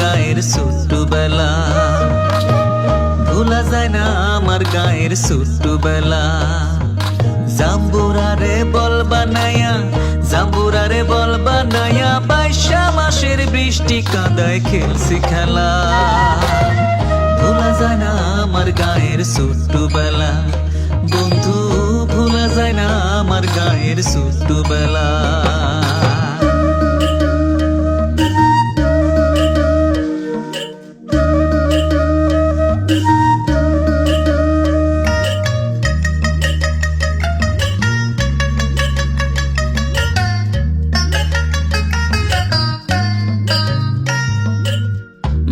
গায়ের ছোট্টবেলা। ভোলা যায় না আমার গায়ের ছোট্টবেলা। জাম্বুরারে বল বানায়া, জাম্বুরারে বল বানায়া বাইশা মাসের বৃষ্টি কাদায় খেলছি খেলা। ভোলা যায় না আমার গায়ের ছোট্টবেলা। বন্ধু, ভোলা যায় না আমার গায়ের ছোট্টবেলা।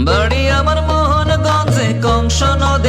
বাড়ি আমার মোহনগঞ্জে কংস নদের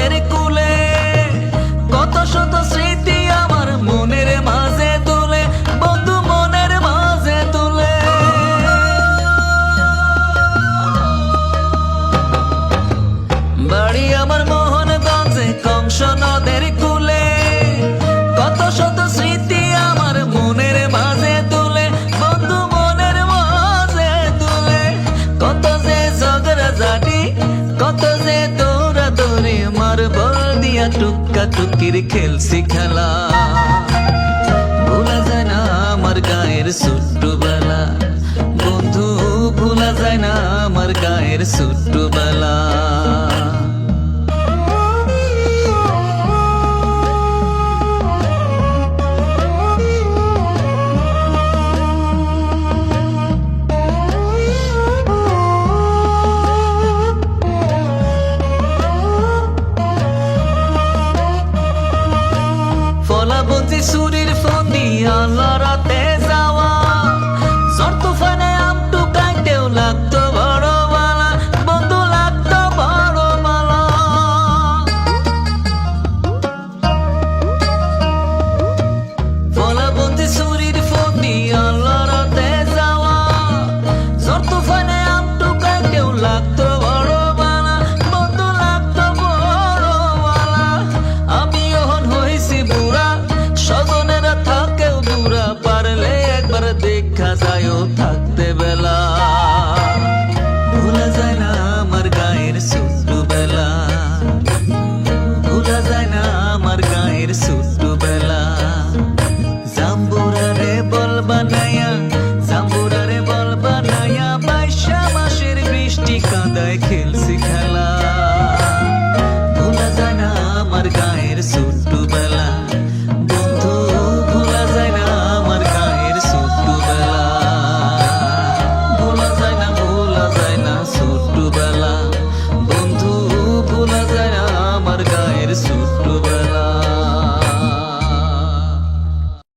টুক্কা টুকির খেলছি খেলা ভুলা যায় না আমার গায়ের ছোট্টবেলা বন্ধু ভুলা যায় না আমার গায়ের ছোট্টবেলা ফলাবতী সুরের ফনি আল্লাহরাতে দেখা থাকতে বেলা। ভুলা যায় না আমার গায়ের ছোট্টবেলা ভুলা যায় না আমার গায়ের ছোট্টবেলা জাম্বুরারে বল বানায়া, জাম্বুরারে বল বানায়া, বাইশা মাসের বৃষ্টি কাদায় খেলছি খেলা। ভোলা যায় না আমার গায়ের ছোট্টবেলা আমার গায়ের ছোট্টবেলা